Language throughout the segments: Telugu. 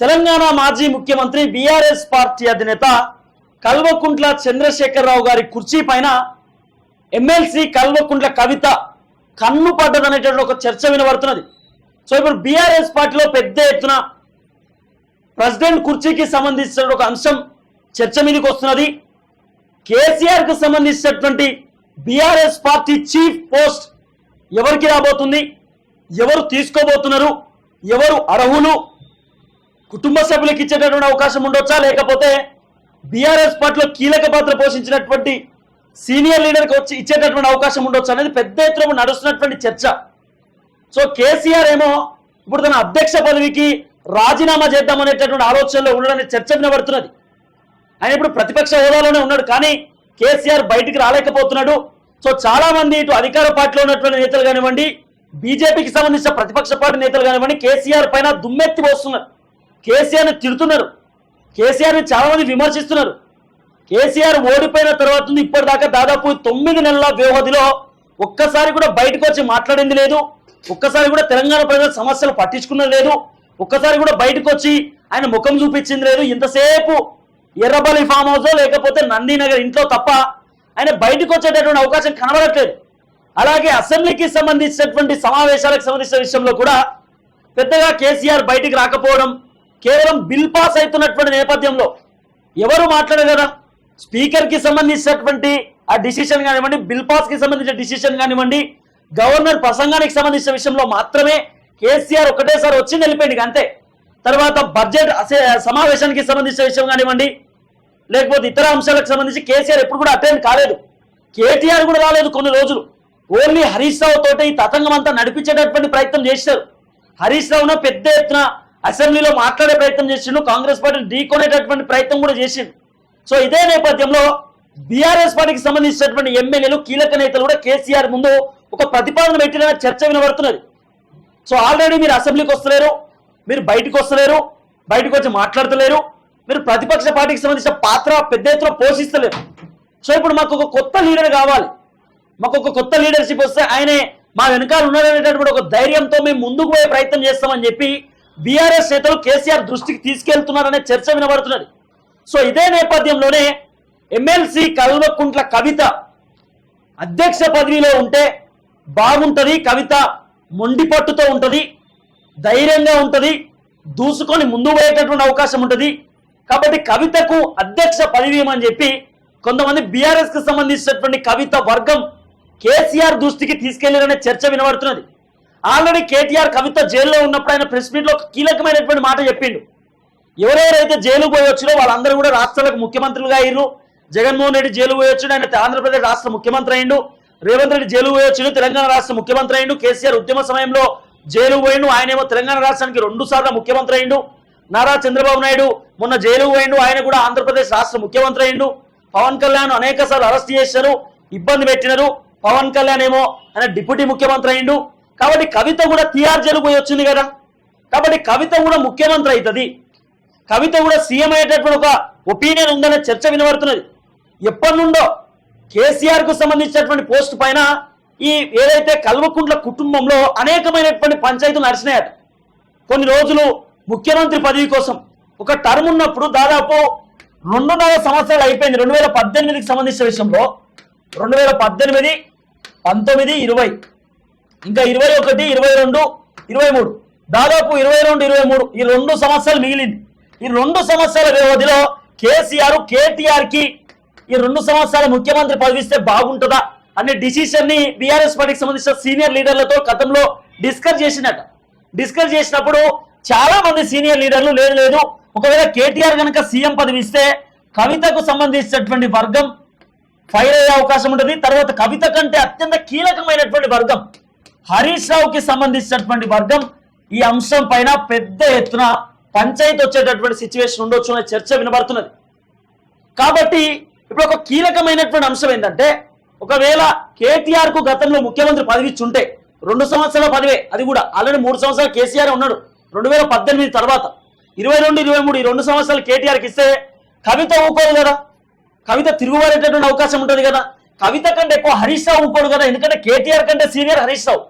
తెలంగాణ మాజీ ముఖ్యమంత్రి బీఆర్ఎస్ పార్టీ అధినేత కల్వకుంట్ల చంద్రశేఖరరావు గారి కుర్చీ పైన ఎమ్మెల్సీ కల్వకుంట్ల కవిత కన్ను పడ్డదనేటువంటి ఒక చర్చ వినబడుతున్నది. సో ఇప్పుడు బీఆర్ఎస్ పార్టీలో పెద్ద ఎత్తున ప్రెసిడెంట్ కుర్చీకి సంబంధించిన ఒక అంశం చర్చ మీదకి వస్తున్నది. కేసీఆర్కు సంబంధించినటువంటి బీఆర్ఎస్ పార్టీ చీఫ్ పోస్ట్ ఎవరికి రాబోతుంది? ఎవరు తీసుకోబోతున్నారు? ఎవరు అర్హులు? కుటుంబ సభ్యులకు ఇచ్చేటటువంటి అవకాశం ఉండొచ్చా? లేకపోతే బీఆర్ఎస్ పార్టీలో కీలక పాత్ర పోషించినటువంటి సీనియర్ లీడర్కి వచ్చి ఇచ్చేటటువంటి అవకాశం ఉండొచ్చు అనేది పెద్ద ఎత్తున నడుస్తున్నటువంటి చర్చ. సో కేసీఆర్ ఏమో ఇప్పుడు తన అధ్యక్ష పదవికి రాజీనామా చేద్దామనేటటువంటి ఆలోచనలో ఉండడానికి చర్చ వినబడుతున్నది. ఆయన ఇప్పుడు ప్రతిపక్ష హోదాలోనే ఉన్నాడు కానీ కేసీఆర్ బయటికి రాలేకపోతున్నాడు. సో చాలా మంది ఇటు అధికార పార్టీలో ఉన్నటువంటి నేతలు కానివ్వండి బీజేపీకి సంబంధించిన ప్రతిపక్ష పార్టీ నేతలు కానివ్వండి కేసీఆర్ పైన దుమ్మెత్తి వస్తున్నారు కేసీఆర్ని తిడుతున్నారు. కేసీఆర్ని చాలామంది విమర్శిస్తున్నారు. కేసీఆర్ ఓడిపోయిన తర్వాత ఇప్పటిదాకా దాదాపు తొమ్మిది నెలల వ్యవధిలో ఒక్కసారి కూడా బయటకు వచ్చి మాట్లాడింది లేదు. ఒక్కసారి కూడా తెలంగాణ ప్రజల సమస్యలు పట్టించుకున్నది లేదు. ఒక్కసారి కూడా బయటకు వచ్చి ఆయన ముఖం చూపించింది లేదు. ఇంతసేపు ఎర్రబలి ఫామ్ హౌస్ లేకపోతే నందీనగర్ ఇంట్లో తప్ప ఆయన బయటకు వచ్చేటటువంటి అవకాశం కనబడట్లేదు. అలాగే అసెంబ్లీకి సంబంధించినటువంటి సమావేశాలకు సంబంధించిన విషయంలో కూడా పెద్దగా కేసీఆర్ బయటికి రాకపోవడం కేవలం బిల్ పాస్ అవుతున్నటువంటి నేపథ్యంలో ఎవరు మాట్లాడగలరా స్పీకర్కి సంబంధించినటువంటి ఆ డిసిషన్ కానివ్వండి బిల్ పాస్కి సంబంధించిన డిసిషన్ కానివ్వండి గవర్నర్ ప్రసంగానికి సంబంధించిన విషయంలో మాత్రమే కేసీఆర్ ఒకటేసారి వచ్చి వెళ్ళిపోయింది అంతే. తర్వాత బడ్జెట్ అసే- సమావేశానికి సంబంధించిన విషయం కానివ్వండి లేకపోతే ఇతర అంశాలకు సంబంధించి కేసీఆర్ ఎప్పుడు కూడా అటెండ్ కాలేదు. కేటీఆర్ కూడా రాలేదు కొన్ని రోజులు. ఓన్లీ హరీష్ రావు తోటి ఈ తతంగం అంతా నడిపించేటటువంటి ప్రయత్నం చేశారు. హరీష్ రావున పెద్ద ఎత్తున అసెంబ్లీలో మాట్లాడే ప్రయత్నం చేసిండు కాంగ్రెస్ పార్టీని ఢీకొనేటటువంటి ప్రయత్నం కూడా చేసిండు. సో ఇదే నేపథ్యంలో బీఆర్ఎస్ పార్టీకి సంబంధించినటువంటి ఎమ్మెల్యేలు కీలక నేతలు కూడా కేసీఆర్ ముందు ఒక ప్రతిపాదన పెట్టిన చర్చ వినబడుతున్నది. సో ఆల్రెడీ మీరు అసెంబ్లీకి వస్తలేరు మీరు బయటకు వస్తలేరు బయటకు వచ్చి మాట్లాడతలేరు మీరు ప్రతిపక్ష పార్టీకి సంబంధించిన పాత్ర పెద్ద ఎత్తున పోషిస్తలేరు. సో ఇప్పుడు మాకు ఒక కొత్త లీడర్ కావాలి. మాకు ఒక కొత్త లీడర్షిప్ వస్తే ఆయనే మా వెనకాల ఉన్నారనేటటువంటి ఒక ధైర్యంతో మేము ముందుకు పోయే ప్రయత్నం చేస్తామని చెప్పి బీఆర్ఎస్ నేతలు కేసీఆర్ దృష్టికి తీసుకెళ్తున్నారనే చర్చ వినబడుతున్నది. సో ఇదే నేపథ్యంలోనే ఎమ్మెల్సీ కల్వకుంట్ల కవిత అధ్యక్ష పదవిలో ఉంటే బాగుంటుంది కవిత మొండి పట్టుతో ఉంటుంది ధైర్యంగా ఉంటుంది దూసుకొని ముందు పోయేటటువంటి అవకాశం ఉంటుంది. కాబట్టి కవితకు అధ్యక్ష పదవి అని చెప్పి కొంతమంది బీఆర్ఎస్కి సంబంధించినటువంటి కవిత వర్గం కేసీఆర్ దృష్టికి తీసుకెళ్ళారనే చర్చ వినబడుతున్నది. ఆల్రెడీ కేటీఆర్ కవిత జైల్లో ఉన్నప్పుడు ఆయన ప్రెస్ మీట్లో కీలకమైనటువంటి మాట చెప్పిండు. ఎవరెవరైతే జైలు పోయి వాళ్ళందరూ కూడా రాష్ట్రాలకు ముఖ్యమంత్రులుగా అయ్యారు జగన్మోహన్ రెడ్డి జైలు పోయి వచ్చాడు ఆయన ఆంధ్రప్రదేశ్ రాష్ట్ర ముఖ్యమంత్రి అయిండు. రేవంత్ రెడ్డి జైలు పోయి వచ్చిండు తెలంగాణ రాష్ట్ర ముఖ్యమంత్రి అయిండు. కేసీఆర్ ఉద్యమ సమయంలో జైలు పోయిండు. ఆయనేమో తెలంగాణ రాష్ట్రానికి రెండు సార్లు ముఖ్యమంత్రి అయిండు. నారా చంద్రబాబు నాయుడు మొన్న జైలు పోయిండు. ఆయన కూడా ఆంధ్రప్రదేశ్ రాష్ట్ర ముఖ్యమంత్రి అయిండు. పవన్ కళ్యాణ్ అనేక సార్లు అరెస్ట్ చేశారు ఇబ్బంది పెట్టినారు. పవన్ కళ్యాణ్ ఏమో ఆయన డిప్యూటీ ముఖ్యమంత్రి అయిండు. కాబట్టి కవిత కూడా టీఆర్ జైలు పోయి వచ్చింది కదా. కాబట్టి కవిత కూడా ముఖ్యమంత్రి అవుతుంది. కవిత కూడా సీఎం అయ్యేటటువంటి ఒక ఒపీనియన్ ఉందనే చర్చ వినబడుతున్నది. ఎప్పటి నుండో కేసీఆర్కు సంబంధించినటువంటి పోస్ట్ పైన ఈ ఏదైతే కల్వకుంట్ల కుటుంబంలో అనేకమైనటువంటి పంచాయతీలు నడిచినాయట. కొన్ని రోజులు ముఖ్యమంత్రి పదవి కోసం ఒక టర్మ్ ఉన్నప్పుడు దాదాపు రెండున్నర సంవత్సరాలు అయిపోయింది. రెండు వేల పద్దెనిమిదికి సంబంధించిన విషయంలో రెండు వేల పద్దెనిమిది పంతొమ్మిది ఇరవై. ఇంకా ఇరవై ఒకటి ఇరవై రెండు ఇరవై మూడు. దాదాపు ఇరవై రెండు ఇరవై మూడు. ఈ రెండు సంవత్సరాలు మిగిలింది. ఈ రెండు సంవత్సరాల వ్యవధిలో కేసీఆర్ కేటీఆర్కి ఈ రెండు సంవత్సరాల ముఖ్యమంత్రి పదవిస్తే బాగుంటుందా అనే డిసిషన్ని బీఆర్ఎస్ పార్టీకి సంబంధించిన సీనియర్ లీడర్లతో గతంలో డిస్కస్ చేసినట్ట డిస్కస్ చేసినప్పుడు చాలా మంది సీనియర్ లీడర్లు లేదు లేదు. ఒకవేళ కేటీఆర్ కనుక సీఎం పదవి ఇస్తే కవితకు సంబంధించినటువంటి వర్గం ఫైర్ అయ్యే అవకాశం ఉంటుంది. తర్వాత కవిత కంటే అత్యంత కీలకమైనటువంటి వర్గం హరీష్ రావుకి సంబంధించినటువంటి వర్గం ఈ అంశం పైన పెద్ద ఎత్తున పంచాయతీ వచ్చేటటువంటి సిచ్యువేషన్ ఉండొచ్చు అనే చర్చ వినబడుతున్నది. కాబట్టి ఇప్పుడు ఒక కీలకమైనటువంటి అంశం ఏంటంటే ఒకవేళ కేటీఆర్కు గతంలో ముఖ్యమంత్రి పదవి రెండు సంవత్సరాల పదవే అది కూడా. ఆల్రెడీ మూడు సంవత్సరాలు కేసీఆర్ ఉన్నాడు. రెండు వేల పద్దెనిమిది తర్వాత ఇరవై రెండు ఇరవై మూడు ఈ రెండు సంవత్సరాలు కేటీఆర్కి ఇస్తే కవిత ఊకోదు కదా? కవిత తిరుగుబారేటటువంటి అవకాశం ఉంటుంది కదా? కవిత కంటే ఎక్కువ హరీష్ రావు ఊకోడు కదా? ఎందుకంటే కేటీఆర్ కంటే సీనియర్ హరీష్ రావు.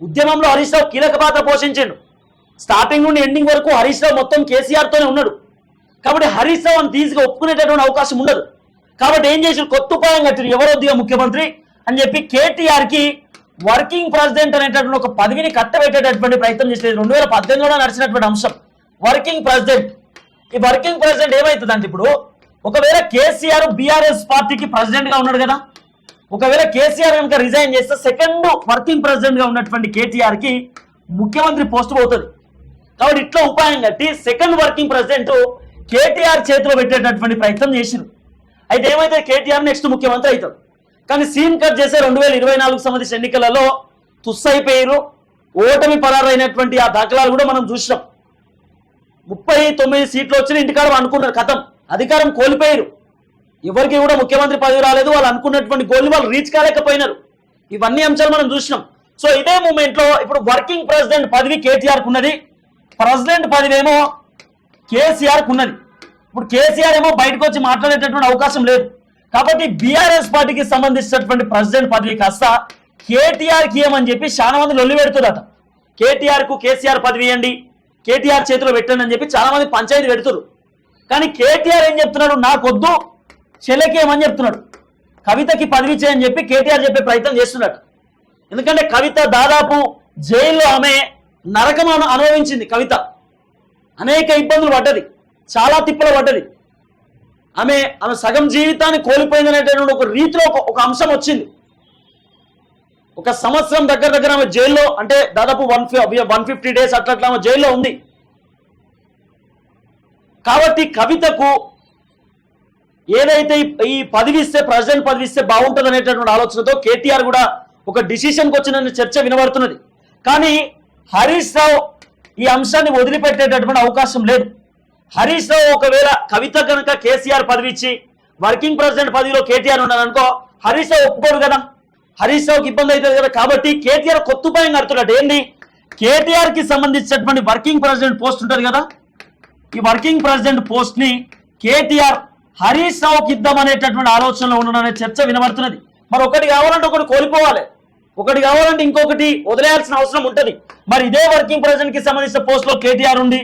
ఉద్యమంలో హరీష్ రావు కీలక పాత్ర పోషించిండు. స్టార్టింగ్ నుండి ఎండింగ్ వరకు హరీష్ రావు మొత్తం కేసీఆర్తోనే ఉన్నాడు. కాబట్టి హరీష్ రావు అని తీసుకు ఒప్పుకునేటటువంటి అవకాశం ఉండదు. కాబట్టి ఏం చేసి కొత్త ఉపాయం కట్టారు. ఎవరొద్దిగా ముఖ్యమంత్రి? అని చెప్పి కేటీఆర్కి వర్కింగ్ ప్రెసిడెంట్ అనేటటువంటి ఒక పదవిని కట్టబెట్టేటటువంటి ప్రయత్నం చేసేది. రెండు వేల పద్దెనిమిదిలో నడిచినటువంటి అంశం. వర్కింగ్ ప్రెసిడెంట్ ఈ వర్కింగ్ ప్రెసిడెంట్ ఏమవుతుందంటే ఇప్పుడు ఒకవేళ కేసీఆర్ బీఆర్ఎస్ పార్టీకి ప్రెసిడెంట్గా ఉన్నాడు కదా ఒకవేళ కేసీఆర్ కనుక రిజైన్ చేస్తే సెకండ్ వర్కింగ్ ప్రెసిడెంట్గా ఉన్నటువంటి కేటీఆర్కి ముఖ్యమంత్రి పోస్ట్ పోతుంది. కాబట్టి ఇట్లా ఉపాయం కట్టి సెకండ్ వర్కింగ్ ప్రెసిడెంట్ కేటీఆర్ చేతిలో పెట్టేటటువంటి ప్రయత్నం చేసిరు అయితే ఏమైతే కేటీఆర్ నెక్స్ట్ ముఖ్యమంత్రి అవుతాడు? కానీ సీన్ కట్ చేసే రెండు వేల ఇరవై నాలుగు సంబంధించిన ఎన్నికలలో తుస్సైపోయారు ఓటమి పరారైనటువంటి ఆ దాఖలాలు కూడా మనం చూసినాం. ముప్పై తొమ్మిది సీట్లు వచ్చిన ఇంటికాడ అనుకున్నారు కథం. అధికారం కోల్పోయారు ఎవరికి కూడా ముఖ్యమంత్రి పదవి రాలేదు వాళ్ళు అనుకున్నటువంటి గోల్ని వాళ్ళు రీచ్ కాలేకపోయినారు. ఇవన్నీ అంశాలు మనం చూసినాం. సో ఇదే మూమెంట్లో ఇప్పుడు వర్కింగ్ ప్రెసిడెంట్ పదవి కేటీఆర్కు ఉన్నది. ప్రెసిడెంట్ పదవి ఏమో ఉన్నది. ఇప్పుడు కేసీఆర్ ఏమో బయటకు వచ్చి మాట్లాడేటటువంటి అవకాశం లేదు. కాబట్టి బీఆర్ఎస్ పార్టీకి సంబంధించినటువంటి ప్రెసిడెంట్ పదవి కాస్త కేటీఆర్కి ఏమని చెప్పి చాలా మంది లొల్లి పెడుతున్నారు కేటీఆర్కు కేసీఆర్ పదవి ఇవ్వండి కేటీఆర్ చేతిలో పెట్టండి అని చెప్పి చాలా మంది పంచాయతీ పెడుతున్నారు కానీ కేటీఆర్ ఏం చెప్తున్నాడు? నాకొద్దు చెల్లెకేమని చెప్తున్నాడు? కవితకి పదవి చేయని చెప్పి కేటీఆర్ చెప్పే ప్రయత్నం చేస్తున్నాడు. ఎందుకంటే కవిత దాదాపు జైల్లో ఆమె నరకం అనుభవించింది కవిత. అనేక ఇబ్బందులు పడ్డది. చాలా తిప్పలు పడ్డది. ఆమె ఆమె సగం జీవితాన్ని కోల్పోయింది అనేటటువంటి ఒక రీతిలో ఒక- ఒక అంశం వచ్చింది. ఒక సంవత్సరం దగ్గర దగ్గర ఆమె జైల్లో అంటే దాదాపు వన్ వన్ ఫిఫ్టీ డేస్ అట్లా అట్లా ఆమె జైల్లో ఉంది. కాబట్టి కవితకు ఏదైతే ఈ- పదివిస్తే పదవి ఇస్తే ప్రెసిడెంట్ పదవి ఇస్తే బాగుంటుంది అనేటటువంటి ఆలోచనతో కేటీఆర్ కూడా ఒక డిసిషన్కి వచ్చిన చర్చ వినబడుతున్నది. కానీ హరీష్ రావు ఈ అంశాన్ని వదిలిపెట్టేటటువంటి అవకాశం లేదు. హరీష్ రావు ఒకవేళ కవిత కనుక కేసీఆర్ పదవి ఇచ్చి వర్కింగ్ ప్రెసిడెంట్ పదవిలో కేటీఆర్ ఉన్నారనుకో హరీష్ రావు ఒప్పుకోడు కదా. హరీష్ రావుకి ఇబ్బంది అవుతుంది కదా. కాబట్టి కేటీఆర్ కొత్త ఉపాయం కడుతున్నాడు. ఏంది? కేటీఆర్కి సంబంధించినటువంటి వర్కింగ్ ప్రెసిడెంట్ పోస్ట్ ఉంటుంది కదా. ఈ వర్కింగ్ ప్రెసిడెంట్ పోస్ట్ని కేటీఆర్ హరీష్ రావుకి ఇద్దామనేటటువంటి ఆలోచనలో ఉండడనే చర్చ వినబడుతున్నది. మరి ఒకటి కావాలంటే ఒకటి కోల్పోవాలి. ఒకటి కావాలంటే ఇంకొకటి వదిలేయాల్సిన అవసరం ఉంటుంది. మరి ఇదే వర్కింగ్ ప్రెసిడెంట్కి సంబంధించిన పోస్ట్లో కేటీఆర్ ఉంది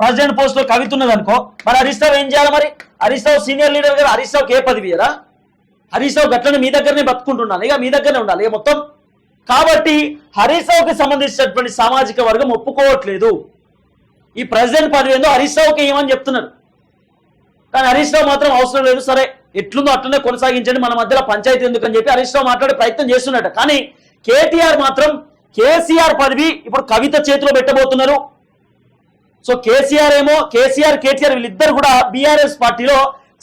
ప్రెసిడెంట్ పోస్ట్లో కవిత ఉన్నది అనుకో మరి హరీష్ రావు ఏం చేయాలి మరి? హరీష్ రావు సీనియర్ లీడర్ గారు హరీష్ రావుకి ఏ పదవి కదా హరీష్ రావు గట్లనే మీ దగ్గరనే బతుకుంటున్నాను ఇక మీ దగ్గరనే ఉండాలి ఇక మొత్తం. కాబట్టి హరీష్ రావుకి సంబంధించినటువంటి సామాజిక వర్గం ఒప్పుకోవట్లేదు. ఈ ప్రెసిడెంట్ పదవి ఏందో హరీష్ రావుకి ఏమని చెప్తున్నారు. కానీ హరీష్ రావు మాత్రం అవసరం లేదు సరే ఎట్లుందో అట్లనే కొనసాగించండి మన మధ్యలో పంచాయతీ అని చెప్పి హరీష్ రావు మాట్లాడే ప్రయత్నం చేస్తున్నట్ట. కానీ కేటీఆర్ మాత్రం కేసీఆర్ పదవి ఇప్పుడు కవిత చేతిలో పెట్టబోతున్నారు. సో కేసీఆర్ ఏమో కేసీఆర్ కేటీఆర్ వీళ్ళిద్దరు కూడా బీఆర్ఎస్ పార్టీలో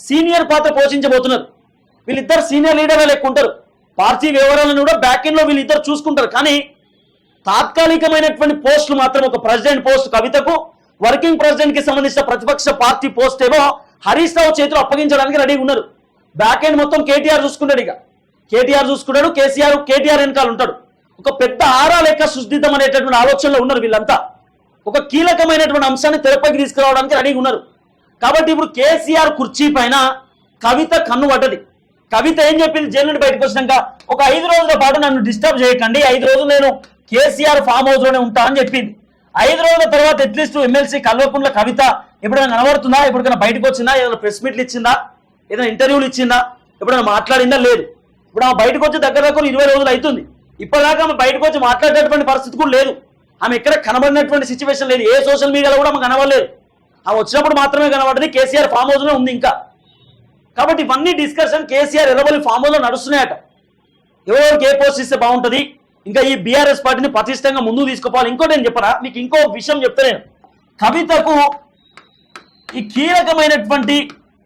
సీనియర్ పాత్ర పోషించబోతున్నారు. వీళ్ళిద్దరు సీనియర్ లీడర్లు లెక్కుంటారు. పార్టీ వివరాలను కూడా బ్యాక్ ఎండ్లో వీళ్ళిద్దరు చూసుకుంటారు. కానీ తాత్కాలికమైనటువంటి పోస్టులు మాత్రం ఒక ప్రెసిడెంట్ పోస్ట్ కవితకు వర్కింగ్ ప్రెసిడెంట్కి సంబంధించిన ప్రతిపక్ష పార్టీ పోస్ట్ ఏమో హరీష్ రావు చేతిలో అప్పగించడానికి రెడీగా ఉన్నారు. బ్యాక్ ఎండ్ మొత్తం కేటీఆర్ చూసుకున్నాడు ఇక. కేటీఆర్ చూసుకున్నాడు కేసీఆర్ కేటీఆర్ వెనకాల ఉంటాడు. ఒక పెద్ద ఆరా లెక్క సుస్థితం అనేటటువంటి ఆలోచనలో ఉన్నారు వీళ్ళంతా. ఒక కీలకమైనటువంటి అంశాన్ని తెరపైకి తీసుకురావడానికి రెడీగా ఉన్నారు. కాబట్టి ఇప్పుడు కేసీఆర్ కుర్చీ పైన కవిత కన్ను పడ్డది. కవిత ఏం చెప్పింది? జైలు నుండి బయటకు వచ్చినాక ఒక ఐదు రోజుల పాటు నన్ను డిస్టర్బ్ చేయకండి. ఐదు రోజులు నేను కేసీఆర్ ఫామ్ హౌస్లోనే ఉంటా అని చెప్పింది. ఐదు రోజుల తర్వాత అట్లీస్ట్ ఎమ్మెల్సీ కల్వకుంట్ల కవిత ఎప్పుడైనా కనబడుతుందా ఎప్పుడైనా బయటకు వచ్చిందా? ఏదైనా ప్రెస్ మీట్లు ఇచ్చిందా? ఏదైనా ఇంటర్వ్యూలు ఇచ్చిందా? ఎప్పుడైనా మాట్లాడిందా? లేదు. ఇప్పుడు ఆమె బయటకు వచ్చి దగ్గర దగ్గర ఇరవై రోజులు అవుతుంది ఇప్పటిదాకా ఆమె బయటకు వచ్చి మాట్లాడేటటువంటి పరిస్థితి కూడా లేదు. ఆమె ఎక్కడ కనబడినటువంటి సిచ్యువేషన్ లేదు. ఏ సోషల్ మీడియాలో కూడా ఆమె కనబడలేదు. ఆమె వచ్చినప్పుడు మాత్రమే కనబడింది. కేసీఆర్ ఫామ్ హౌస్లో ఉంది ఇంకా. కాబట్టి ఇవన్నీ డిస్కషన్ కేసీఆర్ ఎర్రబలి ఫామ్ హౌస్లో నడుస్తున్నాయట. ఎవరికి ఏ పోస్ట్ ఇస్తే బాగుంటుంది? ఇంకా ఈ బీఆర్ఎస్ పార్టీని పటిష్టంగా ముందుకు తీసుకుపోవాలి. ఇంకోటి నేను చెప్పరా మీకు ఇంకో విషయం చెప్తా నేను. కవితకు ఈ కీలకమైనటువంటి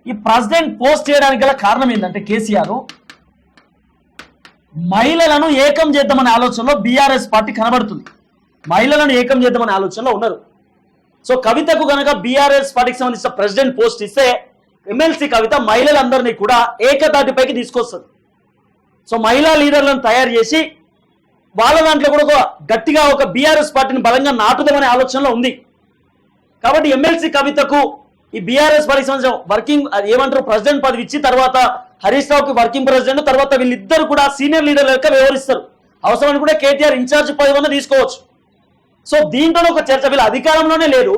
ఈ ప్రెసిడెంట్ పోస్ట్ చేయడానికి గల కారణం ఏంటంటే కేసీఆర్ మహిళలను ఏకం చేద్దామనే ఆలోచనలో బీఆర్ఎస్ పార్టీ కనబడుతుంది. మహిళలను ఏకం చేద్దామనే ఆలోచనలో ఉన్నారు. సో కవితకు కనుక బీఆర్ఎస్ పార్టీకి సంబంధించిన ప్రెసిడెంట్ పోస్ట్ ఇస్తే ఎమ్మెల్సీ కవిత మహిళలందరినీ కూడా ఏకతాటిపైకి తీసుకొస్తుంది. సో మహిళా లీడర్లను తయారు చేసి వాళ్ళ దాంట్లో కూడా ఒక గట్టిగా ఒక బీఆర్ఎస్ పార్టీని బలంగా నాటుదామనే ఆలోచనలో ఉంది. కాబట్టి ఎమ్మెల్సీ కవితకు ఈ బీఆర్ఎస్ పార్టీ సంబంధించిన వర్కింగ్ అది ఏమంటారు ప్రెసిడెంట్ పదవి ఇచ్చి తర్వాత హరీష్ రావుకి వర్కింగ్ ప్రెసిడెంట్ తర్వాత వీళ్ళిద్దరు కూడా సీనియర్ లీడర్ లెక్క వ్యవహరిస్తారు. అవసరమని కూడా కేటీఆర్ ఇన్ఛార్జ్ పదవి అన్న తీసుకోవచ్చు. సో దీంట్లో ఒక చర్చ వీళ్ళు అధికారంలోనే లేరు.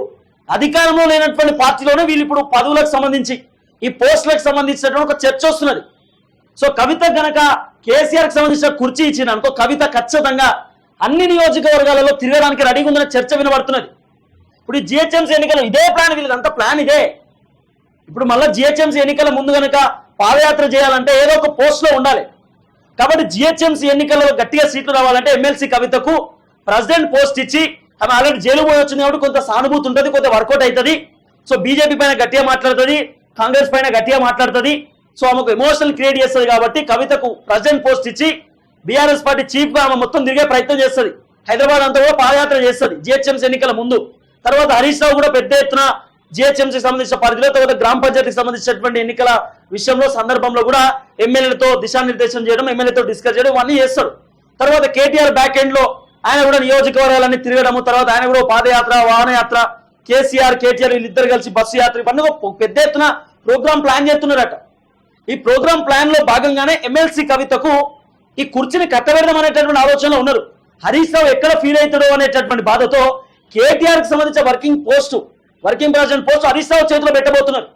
అధికారంలో లేనటువంటి పార్టీలోనే వీళ్ళు ఇప్పుడు పదవులకు సంబంధించి ఈ పోస్టులకు సంబంధించినటువంటి ఒక చర్చ వస్తున్నది. సో కవిత గనక కేసీఆర్కి సంబంధించిన కుర్చీ ఇచ్చిన అనుకో కవిత ఖచ్చితంగా అన్ని నియోజకవర్గాలలో తిరగడానికి రెడీగా ఉందనే చర్చ వినబడుతున్నది. ఇప్పుడు జిహెచ్ఎంసీ ఎన్నికలు ఇదే ప్లాన్ వీళ్ళదంతా ప్లాన్ ఇదే. ఇప్పుడు మళ్ళీ జిహెచ్ఎంసీ ఎన్నికల ముందు కనుక పాదయాత్ర చేయాలంటే ఏదో ఒక పోస్ట్లో ఉండాలి. కాబట్టి జిహెచ్ఎంసీ ఎన్నికల్లో గట్టిగా సీట్లు రావాలంటే ఎమ్మెల్సీ కవితకు ప్రెసిడెంట్ పోస్ట్ ఇచ్చి ఆమె ఆల్రెడీ జైలు పోయి వచ్చింది కాబట్టి కొంత సానుభూతి ఉంటుంది కొంత వర్కౌట్ అవుతుంది. సో బీజేపీ పైన గట్టిగా మాట్లాడుతుంది కాంగ్రెస్ పైన గట్టిగా మాట్లాడుతుంది. సో ఆమెకు ఎమోషనల్ క్రియేట్ చేస్తుంది కాబట్టి కవితకు ప్రెసిడెంట్ పోస్ట్ ఇచ్చి బీఆర్ఎస్ పార్టీ చీఫ్గా ఆమె మొత్తం తిరిగే ప్రయత్నం చేస్తుంది. హైదరాబాద్ అంతా కూడా పాదయాత్ర చేస్తుంది జిహెచ్ఎంసీ ఎన్నికల ముందు. తర్వాత హరీష్ రావు కూడా పెద్ద ఎత్తున జిహెచ్ఎంసీ సంబంధించిన పరిధిలో తర్వాత గ్రామ పంచాయతీకి సంబంధించినటువంటి ఎన్నికల విషయంలో సందర్భంలో కూడా ఎమ్మెల్యేలతో దిశానిర్దేశం చేయడం ఎమ్మెల్యేతో డిస్కస్ చేయడం ఇవన్నీ చేస్తాడు. తర్వాత కేటీఆర్ బ్యాక్ ఎండ్లో ఆయన కూడా నియోజకవర్గాలన్నీ తిరగడము తర్వాత ఆయన కూడా పాదయాత్ర వాహనయాత్ర కేసీఆర్ కేటీఆర్ వీళ్ళిద్దరు కలిసి బస్సు యాత్ర ఇవన్నీ పెద్ద ఎత్తున ప్రోగ్రామ్ ప్లాన్ చేస్తున్నారట. ఈ ప్రోగ్రామ్ ప్లాన్లో భాగంగానే ఎమ్మెల్సీ కవితకు ఈ కుర్చీని కట్టబెడదాం అనేటటువంటి ఆలోచనలో ఉన్నారు. హరీష్ రావు ఎక్కడ ఫీల్ అవుతాడో అనేటటువంటి బాధతో కేటీఆర్కి సంబంధించిన working post working president post Harish Rao చేతిలో పెట్టబోతున్నారు.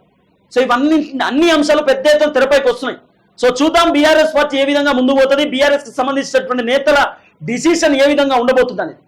సో ఇవన్నీ అన్ని అంశాలు పెద్ద ఎత్తున తెరపైకి వస్తున్నాయి. సో చూద్దాం బీఆర్ఎస్ పార్టీ ఏ విధంగా ముందు పోతుంది. బీఆర్ఎస్కి సంబంధించినటువంటి నేతల డిసిషన్ ఏ విధంగా ఉండబోతుంది అనేది